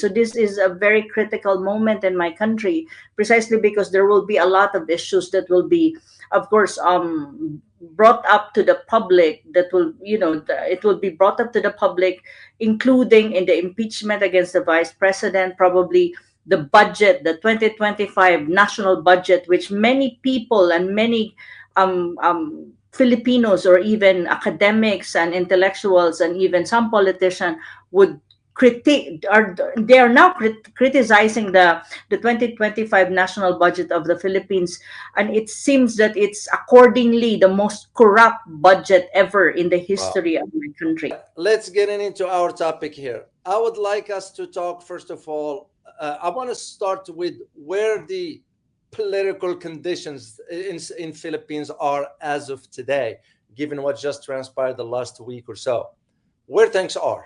So this is a very critical moment in my country, precisely because there will be a lot of issues that will be, of course, um, brought up to the public. That will, you know, it will be brought up to the public, including in the impeachment against the vice president, probably the budget, the 2025 national budget, which many people and many um, um, Filipinos or even academics and intellectuals and even some politicians would critique are they are now crit criticizing the the 2025 national budget of the Philippines and it seems that it's accordingly the most corrupt budget ever in the history wow. of my country let's get into our topic here i would like us to talk first of all uh, i want to start with where the political conditions in, in Philippines are as of today, given what just transpired the last week or so? Where things are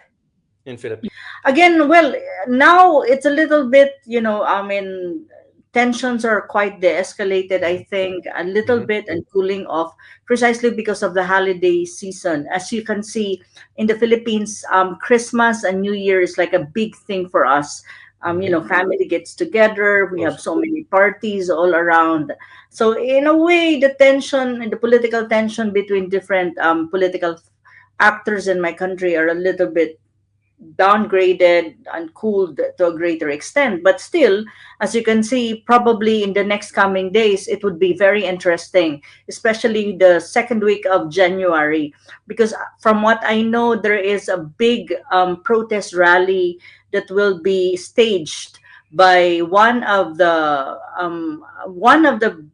in Philippines? Again, well, now it's a little bit, you know, I mean, tensions are quite de-escalated i think a little mm-hmm. bit and cooling off precisely because of the holiday season as you can see in the philippines um, christmas and new year is like a big thing for us um, you know, family gets together. We have so many parties all around. So in a way, the tension, the political tension between different um, political actors in my country are a little bit downgraded and cooled to a greater extent. But still, as you can see, probably in the next coming days, it would be very interesting, especially the second week of January, because from what I know, there is a big um, protest rally that will be staged by one of the um, one of the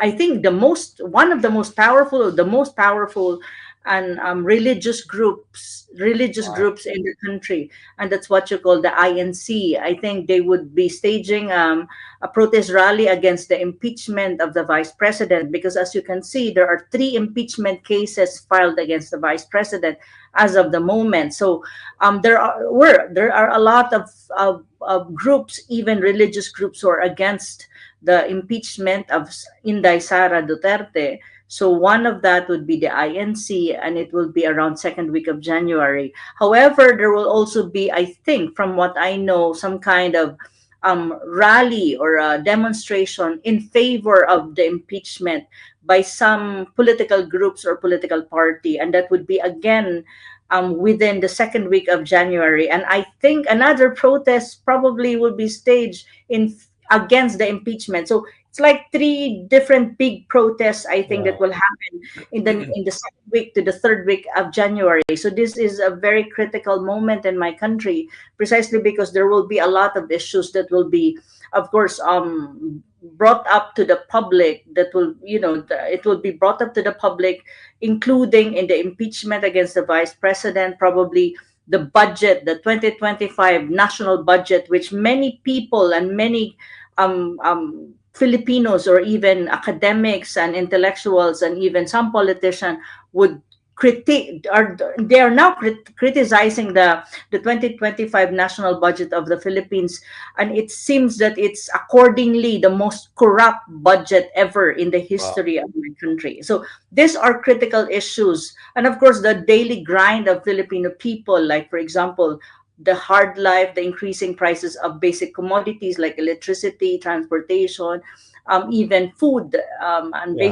I think the most one of the most powerful the most powerful and um, religious groups, religious wow. groups in the country, and that's what you call the INC. I think they would be staging um, a protest rally against the impeachment of the vice president, because as you can see, there are three impeachment cases filed against the vice president as of the moment. So um, there are were there are a lot of, of, of groups, even religious groups, who are against the impeachment of Inday Sara Duterte so one of that would be the INC, and it will be around second week of January. However, there will also be, I think, from what I know, some kind of um, rally or a demonstration in favor of the impeachment by some political groups or political party, and that would be again um, within the second week of January. And I think another protest probably will be staged in against the impeachment. So it's like three different big protests i think wow. that will happen in the in the second week to the third week of january so this is a very critical moment in my country precisely because there will be a lot of issues that will be of course um brought up to the public that will you know it will be brought up to the public including in the impeachment against the vice president probably the budget the 2025 national budget which many people and many um, um, Filipinos or even academics and intellectuals and even some politicians would critique are they are now crit criticizing the the 2025 national budget of the Philippines and it seems that it's accordingly the most corrupt budget ever in the history wow. of my country so these are critical issues and of course the daily grind of Filipino people like for example the hard life, the increasing prices of basic commodities like electricity, transportation, um, even food um, and yeah.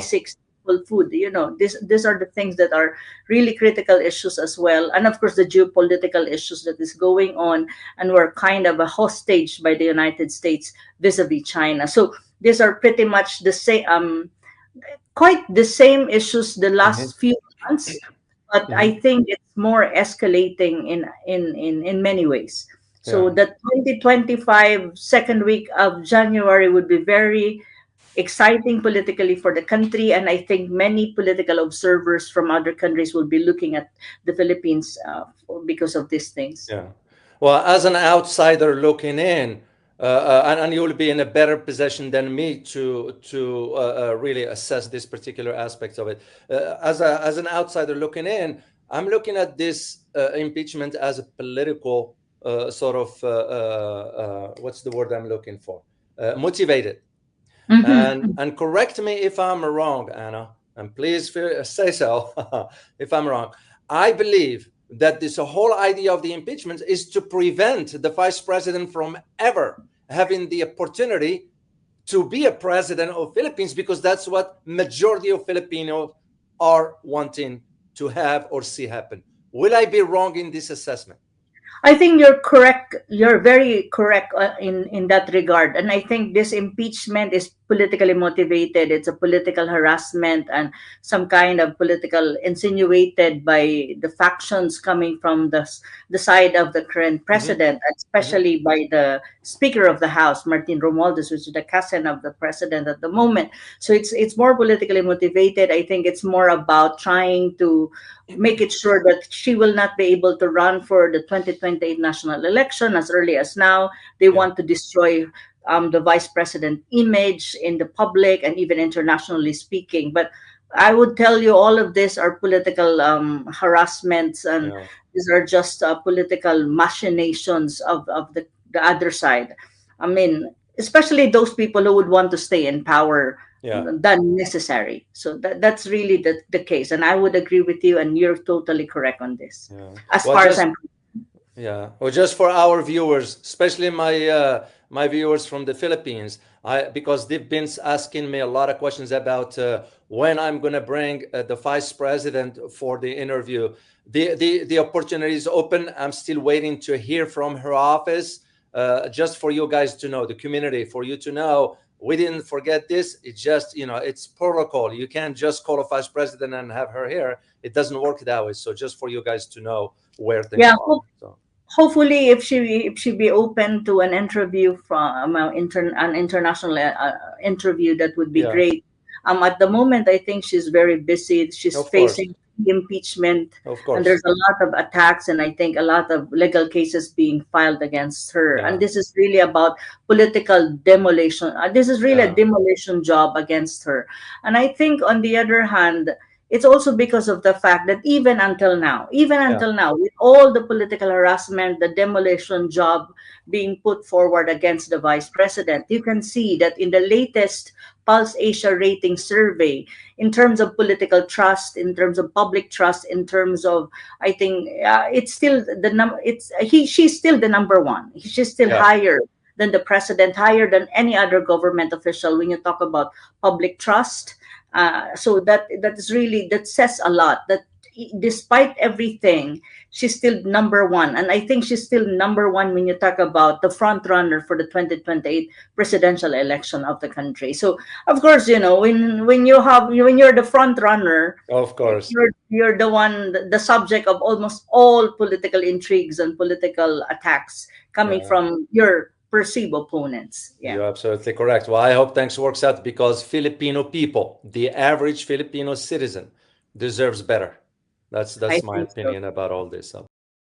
Food. You know, this these are the things that are really critical issues as well, and of course the geopolitical issues that is going on, and we're kind of a hostage by the United States vis-a-vis China. So these are pretty much the same, um, quite the same issues the last mm -hmm. few months but yeah. I think it's more escalating in in in in many ways. So yeah. the 2025 second week of January would be very exciting politically for the country, and I think many political observers from other countries will be looking at the Philippines uh, because of these things. Yeah. Well, as an outsider looking in, uh, uh, and, and, you will be in a better position than me to to uh, uh really assess this particular aspect of it. Uh, as a as an outsider looking in, I'm looking at this impeachment as a political sort of what's the word I'm looking for? motivated. Mm -hmm. And and correct me if I'm wrong, Anna, and please say so if I'm wrong. I believe that this whole idea of the impeachment is to prevent the vice president from ever having the opportunity to be a president of Philippines because that's what majority of Filipinos are wanting to have or see happen. Will I be wrong in this assessment? I think you're correct. You're very correct uh, in in that regard, and I think this impeachment is politically motivated. It's a political harassment and some kind of political insinuated by the factions coming from the the side of the current president, mm-hmm. especially mm-hmm. by the Speaker of the House, Martin Romualdez, which is the cousin of the president at the moment. So it's it's more politically motivated. I think it's more about trying to make it sure that she will not be able to run for the 2028 national election as early as now. They yeah. want to destroy um, the vice president image in the public and even internationally speaking. But I would tell you all of this are political um, harassments and yeah. these are just uh, political machinations of, of the, the other side. I mean, especially those people who would want to stay in power yeah. than necessary. So that, that's really the, the case. And I would agree with you, and you're totally correct on this. Yeah. As well, far just, as I'm yeah. Well, just for our viewers, especially my uh, my viewers from the Philippines, I because they've been asking me a lot of questions about uh, when I'm going to bring uh, the vice president for the interview. The, the the opportunity is open. I'm still waiting to hear from her office. Uh, just for you guys to know, the community, for you to know we didn't forget this. It's just, you know, it's protocol. You can't just call a vice president and have her here. It doesn't work that way. So just for you guys to know where things yeah, are. So. Hopefully, if she if she be open to an interview from uh, inter, an international uh, interview, that would be yeah. great. Um, at the moment, I think she's very busy. She's of facing course impeachment. Of course. And there's a lot of attacks and I think a lot of legal cases being filed against her. Yeah. And this is really about political demolition. Uh, this is really yeah. a demolition job against her. And I think on the other hand, it's also because of the fact that even until now, even until yeah. now, with all the political harassment, the demolition job being put forward against the vice president, you can see that in the latest Pulse Asia rating survey in terms of political trust, in terms of public trust, in terms of I think uh, it's still the number. It's he she's still the number one. She's still yeah. higher than the president, higher than any other government official when you talk about public trust. Uh, so that that is really that says a lot. That despite everything, she's still number one. And I think she's still number one when you talk about the front runner for the 2028 presidential election of the country. So of course, you know, when when you have when you're the front runner, of course, you're you're the one the subject of almost all political intrigues and political attacks coming yeah. from your perceived opponents. Yeah. You're absolutely correct. Well, I hope things works out because Filipino people, the average Filipino citizen, deserves better that's that's I my opinion so. about all this.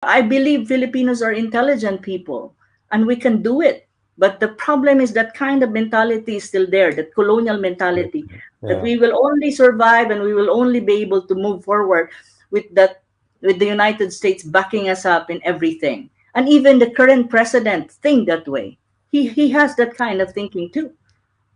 I believe Filipinos are intelligent people and we can do it. But the problem is that kind of mentality is still there, that colonial mentality, yeah. that we will only survive and we will only be able to move forward with that with the United States backing us up in everything. And even the current president think that way. He he has that kind of thinking too.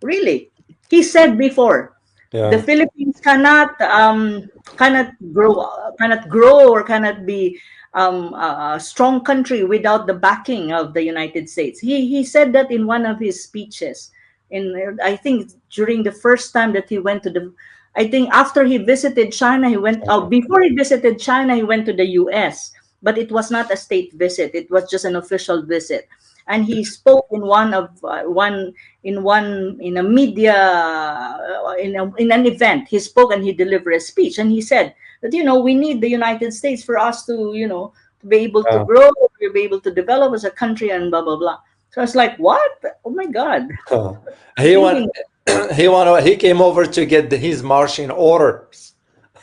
Really. He said before, yeah. the Philippines cannot um, cannot grow cannot grow or cannot be um, a strong country without the backing of the United States. He he said that in one of his speeches. In I think during the first time that he went to the, I think after he visited China, he went out. Oh, before he visited China, he went to the U.S. But it was not a state visit; it was just an official visit and he spoke in one of uh, one in one in a media uh, in, a, in an event. He spoke and he delivered a speech. And he said that you know we need the united states for us to you know to be able to grow to be able to develop as a country and blah blah blah. So it's like what? Oh my god. Oh. he went he went he came over to get the, his marching orders.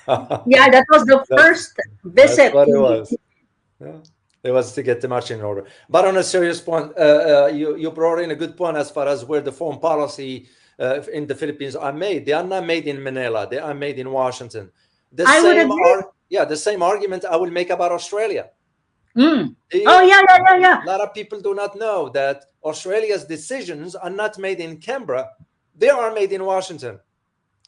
Yeah that was the first visit that's what it was. yeah. It was to get the marching order. But on a serious point, uh, uh, you, you brought in a good point as far as where the foreign policy uh, in the Philippines are made. They are not made in Manila. They are made in Washington. The I same ar- yeah, the same argument I will make about Australia. Mm. oh yeah, yeah, yeah, yeah. A lot of people do not know that Australia's decisions are not made in Canberra; they are made in Washington.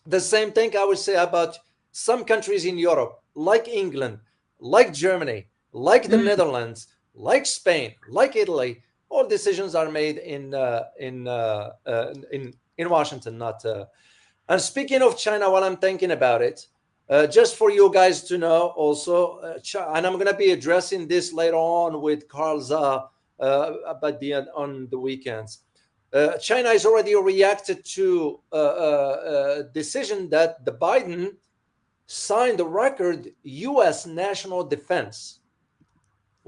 The same thing I would say about some countries in Europe, like England, like Germany like the Mm. Netherlands, like Spain, like Italy, all decisions are made in uh, in uh, uh, in in Washington, not. Uh, and speaking of China, while I'm thinking about it, uh, just for you guys to know, also, uh, and I'm going to be addressing this later on with Carl uh, about the on the weekends. Uh, China has already reacted to a decision that the Biden signed the record U.S. national defense.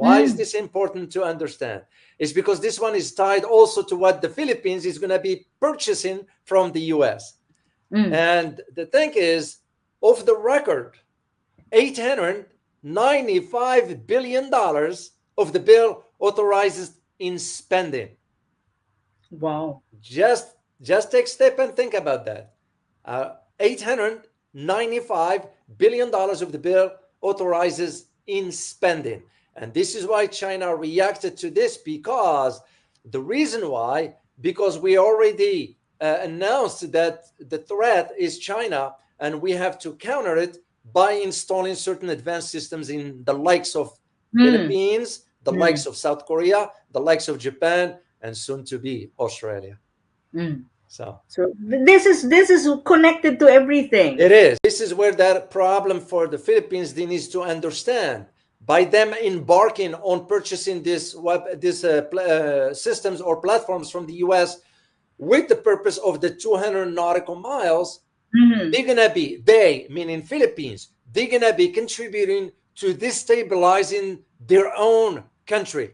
Why is Mm. this important to understand? It's because this one is tied also to what the Philippines is going to be purchasing from the U.S. Mm. And the thing is, of the record, $895 billion of the bill authorizes in spending. Wow. Just just take a step and think about that. Uh, 895 billion dollars of the bill authorizes in spending. And this is why China reacted to this because the reason why because we already uh, announced that the threat is China and we have to counter it by installing certain advanced systems in the likes of Mm. Philippines, the Mm. likes of South Korea, the likes of Japan, and soon to be Australia. Mm. So So this is this is connected to everything. it is. This is where that problem for the Philippines needs to understand. By them embarking on purchasing this web, this uh, uh, systems or platforms from the U.S. with the purpose of the 200 nautical miles, Mhm. they're gonna be they meaning Philippines. They're gonna be contributing to destabilizing their own country.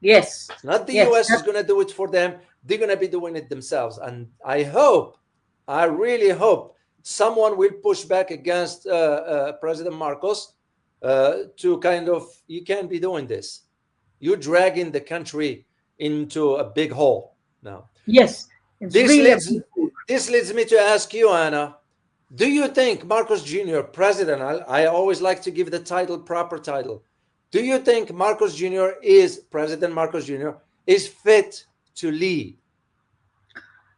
Yes. It's not the Yes, US is going to do it for them. They're going to be doing it themselves. And I hope, I really hope someone will push back against uh, uh, President Marcos uh, to kind of, you can't be doing this. You're dragging the country into a big hole now. Yes. This really leads, this leads me to ask you, Anna. Do you think Marcos Jr., president, I, I always like to give the title, proper title. Do you think Marcos Jr. is, President Marcos Jr., is fit to lead?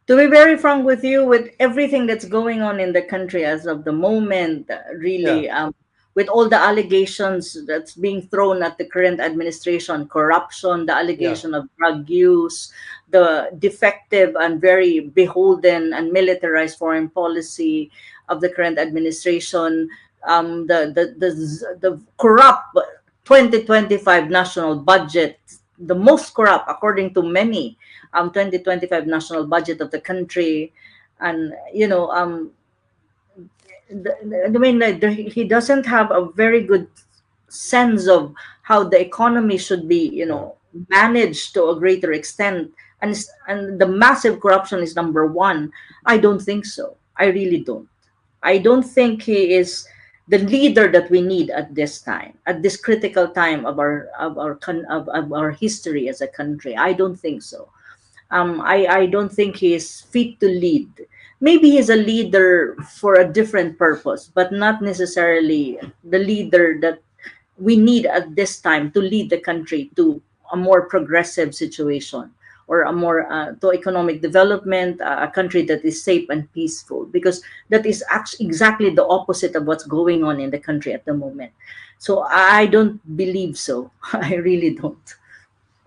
to be very frank with you, with everything that's going on in the country as of the moment, really, um, with all the allegations that's being thrown at the current administration, corruption, the allegation of drug use, the defective and very beholden and militarized foreign policy of the current administration, um, the, the, the, the corrupt 2025 national budget, the most corrupt, according to many, um 2025 national budget of the country. And you know um i mean he doesn't have a very good sense of how the economy should be you know managed to a greater extent. And and the massive corruption is number one. I don't think so. I really don't. I don't think he is the leader that we need at this time at this critical time of our of our of, of our history as a country. I don't think so. Um, I, I don't think he is fit to lead. Maybe he's a leader for a different purpose, but not necessarily the leader that we need at this time to lead the country to a more progressive situation or a more uh, to economic development, uh, a country that is safe and peaceful, because that is actually exactly the opposite of what's going on in the country at the moment. So I don't believe so. I really don't.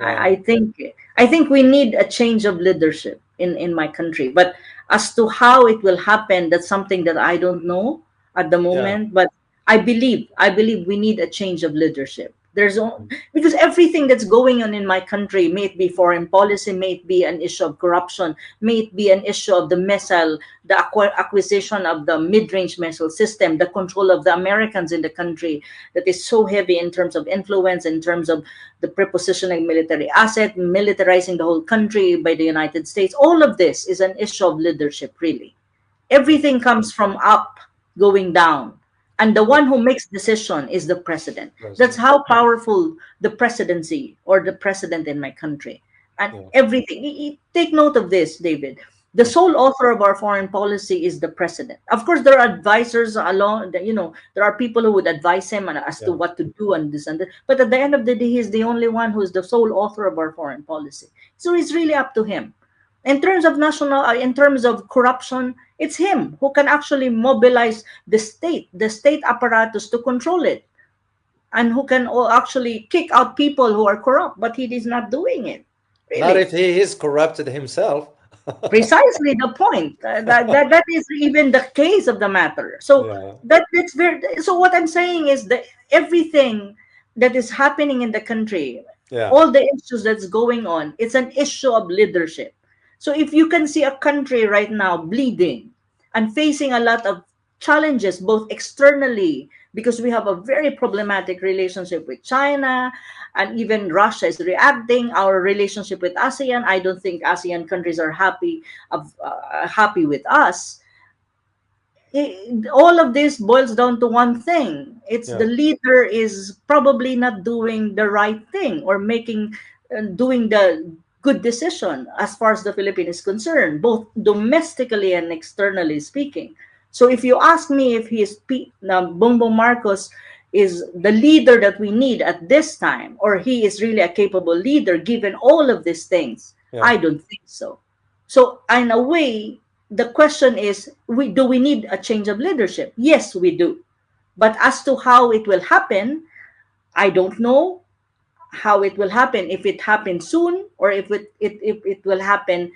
I, I think I think we need a change of leadership in in my country. But as to how it will happen, that's something that I don't know at the moment. But I believe I believe we need a change of leadership. There's o- mm. because everything that's going on in my country, may it be foreign policy, may it be an issue of corruption, may it be an issue of the missile, the acquisition of the mid-range missile system, the control of the Americans in the country that is so heavy in terms of influence, in terms of the prepositioning military asset, militarizing the whole country by the United States. All of this is an issue of leadership, really. Everything comes from up, going down. And the one who makes decision is the president. That's how powerful the presidency or the president in my country. And Yeah. everything. Take note of this, David. The sole author of our foreign policy is the president. Of course, there are advisors along. You know, there are people who would advise him and as to what to do and this and that. But at the end of the day, he's the only one who is the sole author of our foreign policy. So it's really up to him. In terms of national, uh, in terms of corruption, it's him who can actually mobilize the state, the state apparatus to control it. and who can actually kick out people who are corrupt, but he is not doing it. Really. Not if he is corrupted himself. Precisely the point. Uh, that, that that is even the case of the matter. So yeah. that that's very. So what I'm saying is that everything that is happening in the country, yeah. all the issues that's going on, it's an issue of leadership. So if you can see a country right now bleeding and facing a lot of challenges, both externally because we have a very problematic relationship with China and even Russia is reacting. Our relationship with ASEAN I don't think ASEAN countries are happy of uh, happy with us. It, all of this boils down to one thing. It's yeah. the leader is probably not doing the right thing or making uh, doing the good decision as far as the Philippines is concerned both domestically and externally speaking so if you ask me if he is uh, Bongbong Marcos is the leader that we need at this time, or he is really a capable leader given all of these things, yeah. I don't think so. So in a way, the question is, we do we need a change of leadership? Yes, we do. But as to how it will happen, I don't know how it will happen. If it happens soon, or if it, it if it will happen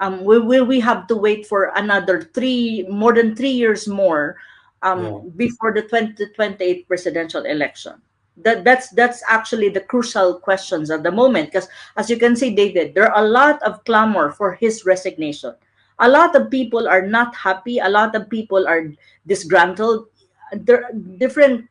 um, will, will we have to wait for another three, more than three years more um, yeah. before the 2028 presidential election? That, that's that's actually the crucial questions at the moment because as you can see david there are a lot of clamor for his resignation a lot of people are not happy a lot of people are disgruntled there are different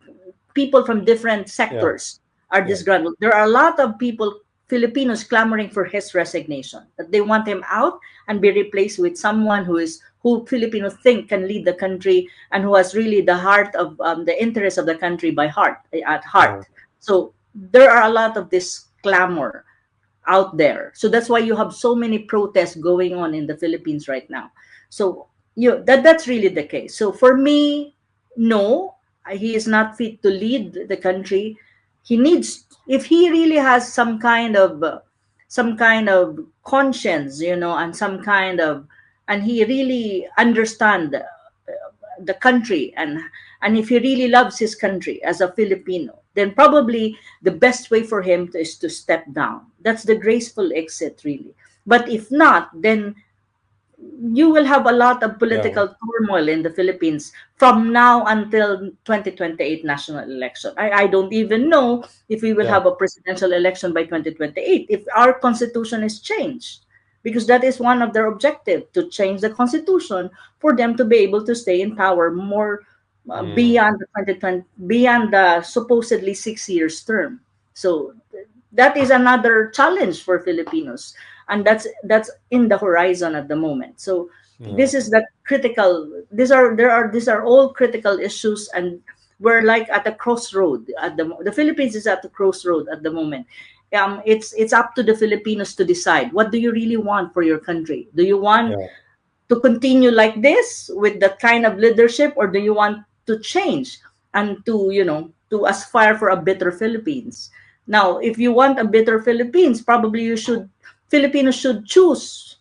people from different sectors yeah. Are disgruntled there are a lot of people Filipinos clamoring for his resignation. That they want him out and be replaced with someone who is who Filipinos think can lead the country and who has really the heart of um, the interest of the country by heart at heart. Yeah. So there are a lot of this clamor out there. So that's why you have so many protests going on in the Philippines right now. So you that that's really the case. So for me, no, he is not fit to lead the country. He needs if he really has some kind of uh, some kind of conscience you know and some kind of and he really understand the, the country and and if he really loves his country as a filipino then probably the best way for him is to step down. That's the graceful exit really. But if not then you will have a lot of political yeah. turmoil in the Philippines from now until 2028 national election. I, I don't even know if we will yeah. have a presidential election by 2028 if our constitution is changed because that is one of their objective to change the constitution for them to be able to stay in power more uh, mm. beyond the 2020 beyond the supposedly 6 years term. So that is another challenge for Filipinos and that's that's in the horizon at the moment. So yeah. this is the critical these are there are these are all critical issues and we're like at a crossroad at the the philippines is at the crossroad at the moment. Um it's it's up to the filipinos to decide. What do you really want for your country? Do you want yeah. to continue like this with that kind of leadership or do you want to change and to you know to aspire for a better philippines? Now if you want a better philippines probably you should Filipinos should choose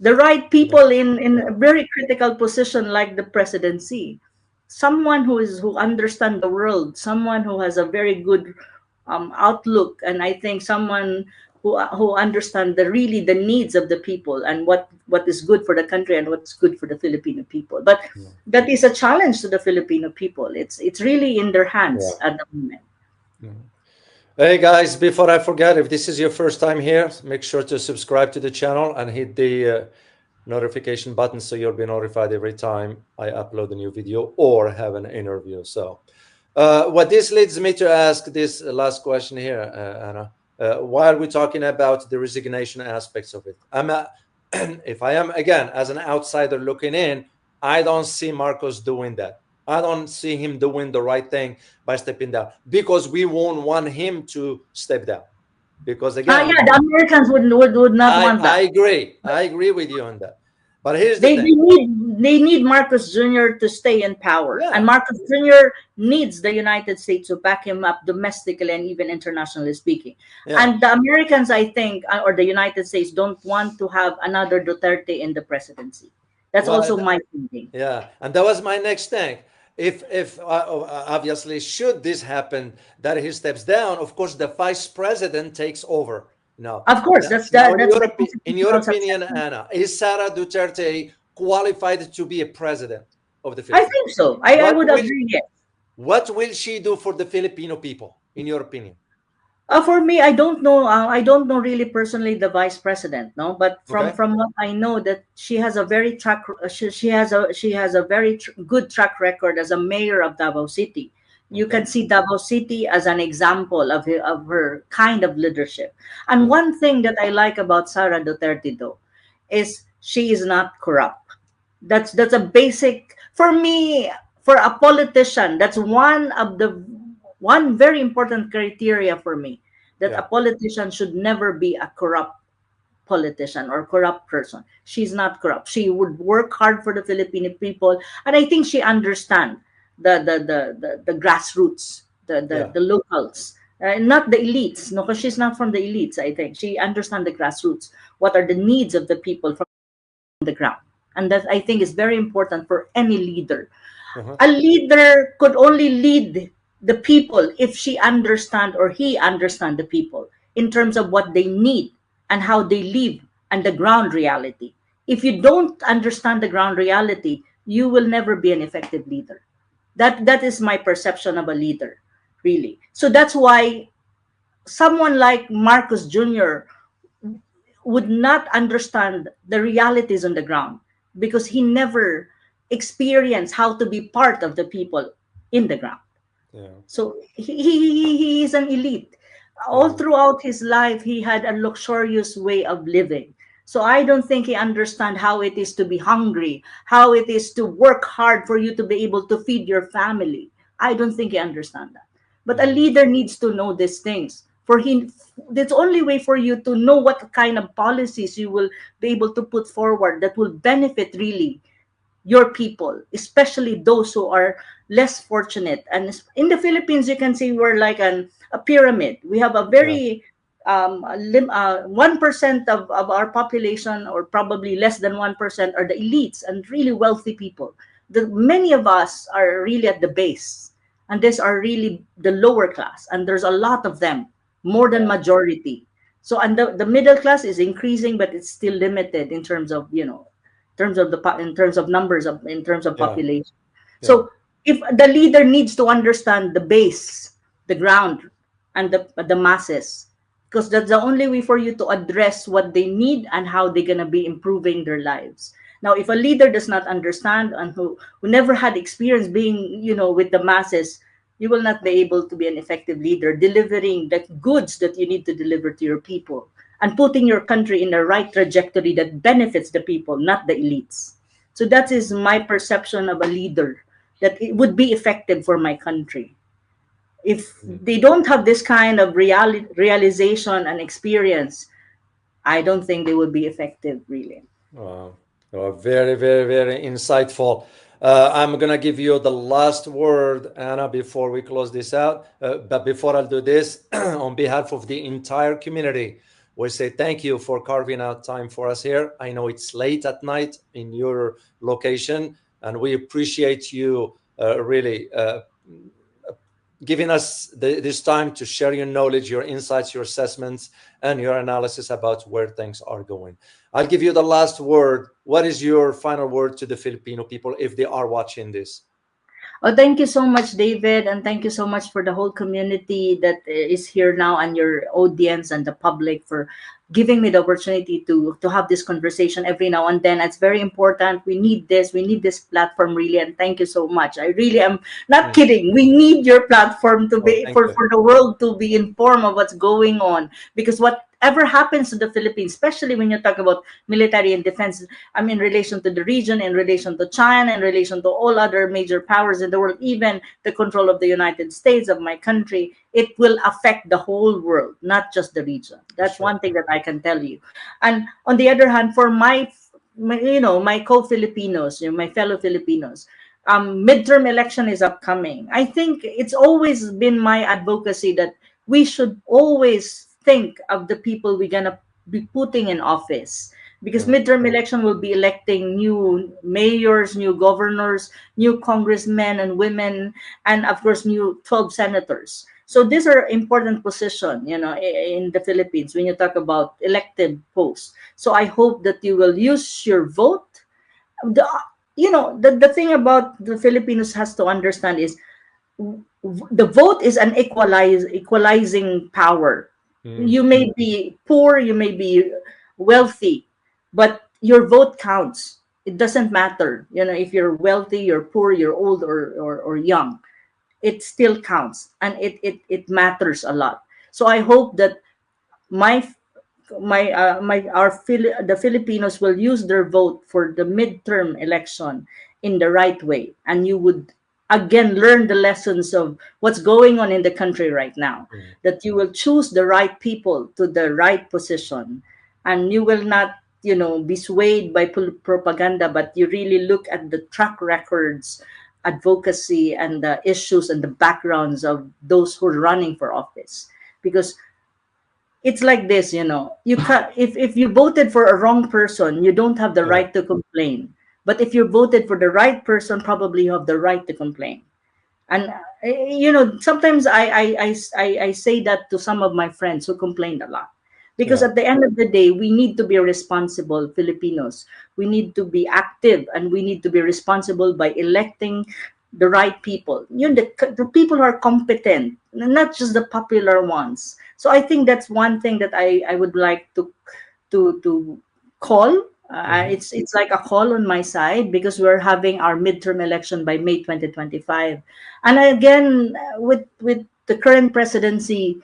the right people in, in a very critical position like the presidency. Someone who is who understand the world, someone who has a very good um, outlook, and I think someone who who understand the really the needs of the people and what what is good for the country and what's good for the Filipino people. But yeah. that is a challenge to the Filipino people. It's it's really in their hands yeah. at the moment. Yeah. Hey guys, before I forget, if this is your first time here, make sure to subscribe to the channel and hit the uh, notification button so you'll be notified every time I upload a new video or have an interview. So uh, what this leads me to ask this last question here, uh, Anna. Uh, why are we talking about the resignation aspects of it? I'm a, if I am, again, as an outsider looking in, I don't see Marcos doing that. I don't see him doing the right thing by stepping down because we won't want him to step down. Because again, uh, yeah, the Americans would, would, would not I, want that. I agree. I agree with you on that. But here's the they, they need they need Marcos Jr. to stay in power, yeah. and Marcus Jr. needs the United States to back him up domestically and even internationally speaking. Yeah. And the Americans, I think, uh, or the United States, don't want to have another Duterte in the presidency. That's well, also my thinking. Yeah, and that was my next thing if if uh, obviously should this happen that he steps down, of course the vice president takes over. No, of course, that's that. That's in, your, in your opinion, Anna, is Sara Duterte qualified to be a president of the Philippines? I think so. I, I would will, agree. Yes. What will she do for the Filipino people, in your opinion? Uh, for me, I don't know. Uh, I don't know really personally the vice president, no. But from okay. from what I know, that she has a very track. Uh, she, she has a she has a very tr- good track record as a mayor of Davao City. You can see Davao City as an example of her, of her kind of leadership. And one thing that I like about Sara Duterte, though, is she is not corrupt. That's that's a basic for me. For a politician, that's one of the one very important criteria for me that yeah. a politician should never be a corrupt politician or corrupt person. She's not corrupt. She would work hard for the Filipino people, and I think she understands the the the the, the grassroots, the the, yeah. the locals. Uh, not the elites, no, because she's not from the elites. I think she understands the grassroots. What are the needs of the people from the ground, and that I think is very important for any leader. Uh-huh. A leader could only lead the people if she understand or he understand the people in terms of what they need and how they live and the ground reality. If you don't understand the ground reality you will never be an effective leader. That that is my perception of a leader really. So that's why someone like marcus jr would not understand the realities on the ground because he never experienced how to be part of the people in the ground so he, he, he is an elite. All mm. throughout his life, he had a luxurious way of living. So I don't think he understand how it is to be hungry, how it is to work hard for you to be able to feed your family. I don't think he understand that. But a mm. leader needs to know these things. For him, that's only way for you to know what kind of policies you will be able to put forward that will benefit really your people, especially those who are less fortunate. And in the Philippines, you can see we're like an, a pyramid. We have a very um, uh, 1% of, of our population, or probably less than 1%, are the elites and really wealthy people. The, many of us are really at the base, and these are really the lower class, and there's a lot of them, more than majority. So, and the, the middle class is increasing, but it's still limited in terms of, you know, terms of the in terms of numbers of in terms of population. Yeah. So if the leader needs to understand the base, the ground, and the the masses, because that's the only way for you to address what they need and how they're gonna be improving their lives. Now, if a leader does not understand and who, who never had experience being, you know, with the masses, you will not be able to be an effective leader, delivering the goods that you need to deliver to your people and putting your country in the right trajectory that benefits the people, not the elites. So that is my perception of a leader that it would be effective for my country. If hmm. they don't have this kind of reali- realization and experience, I don't think they would be effective, really. Wow. Oh, very, very, very insightful. Uh, I'm going to give you the last word, Anna, before we close this out. Uh, but before I do this, on behalf of the entire community, we say thank you for carving out time for us here. I know it's late at night in your location, and we appreciate you uh, really uh, giving us the, this time to share your knowledge, your insights, your assessments, and your analysis about where things are going. I'll give you the last word. What is your final word to the Filipino people if they are watching this? Oh, thank you so much, David, and thank you so much for the whole community that is here now and your audience and the public for giving me the opportunity to to have this conversation every now and then. It's very important. We need this. We need this platform really, and thank you so much. I really am not kidding. We need your platform to oh, be oh, for, for the world to be informed of what's going on because what ever happens to the Philippines, especially when you talk about military and defense, I mean, in relation to the region, in relation to China, in relation to all other major powers in the world, even the control of the United States, of my country, it will affect the whole world, not just the region. That's sure. one thing that I can tell you. And on the other hand, for my, my you know, my co-Filipinos, you know, my fellow Filipinos, um, midterm election is upcoming. I think it's always been my advocacy that we should always think of the people we're going to be putting in office because midterm election will be electing new mayors, new governors, new congressmen and women, and of course new 12 senators. So these are important position, you know, in the Philippines when you talk about elected posts. So I hope that you will use your vote. The, you know, the, the thing about the Filipinos has to understand is the vote is an equalize equalizing power. Mm. You may be poor, you may be wealthy, but your vote counts. It doesn't matter, you know, if you're wealthy, you're poor, you're old or, or, or young it still counts and it it, it matters a lot so i hope that my my uh, my our the filipinos will use their vote for the midterm election in the right way and you would again learn the lessons of what's going on in the country right now mm-hmm. that you will choose the right people to the right position and you will not you know be swayed by propaganda but you really look at the track records advocacy and the issues and the backgrounds of those who are running for office because it's like this you know you can if, if you voted for a wrong person you don't have the yeah. right to complain but if you voted for the right person probably you have the right to complain. And eh, you know sometimes I, I i i, I say that to some of my friends who complained a lot. Because yeah. at the end of the day we need to be responsible filipinos. We need to be active and we need to be responsible by electing the right people. You know the, the people who are competent not just the popular ones. So i think that's one thing that i i would like to to to call uh, mm-hmm. it's it's like a call on my side because we're having our midterm election by May 2025, and again with with the current presidency,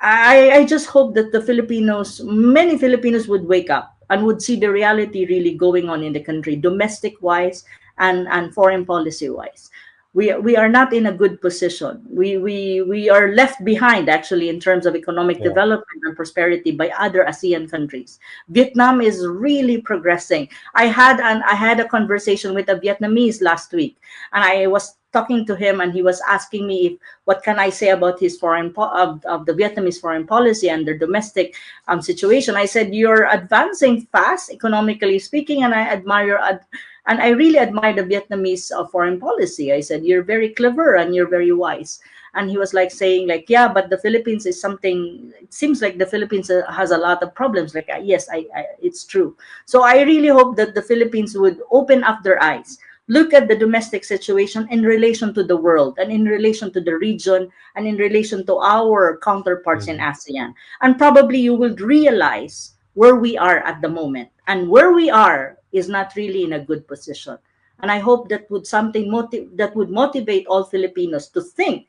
I, I just hope that the Filipinos, many Filipinos would wake up and would see the reality really going on in the country, domestic wise and, and foreign policy wise. We, we are not in a good position. We, we, we are left behind actually in terms of economic yeah. development and prosperity by other ASEAN countries. Vietnam is really progressing. I had an I had a conversation with a Vietnamese last week, and I was talking to him and he was asking me if what can I say about his foreign po- of, of the Vietnamese foreign policy and their domestic um, situation. I said you're advancing fast economically speaking, and I admire your ad- and I really admire the Vietnamese uh, foreign policy. I said you're very clever and you're very wise. And he was like saying like yeah, but the Philippines is something. It seems like the Philippines uh, has a lot of problems. Like yes, I, I it's true. So I really hope that the Philippines would open up their eyes look at the domestic situation in relation to the world and in relation to the region and in relation to our counterparts mm-hmm. in ASEAN. And probably you will realize where we are at the moment. And where we are is not really in a good position. And I hope that would something motiv- that would motivate all Filipinos to think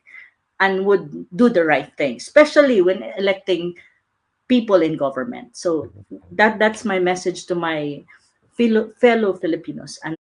and would do the right thing, especially when electing people in government. So that that's my message to my fellow, Filipinos. And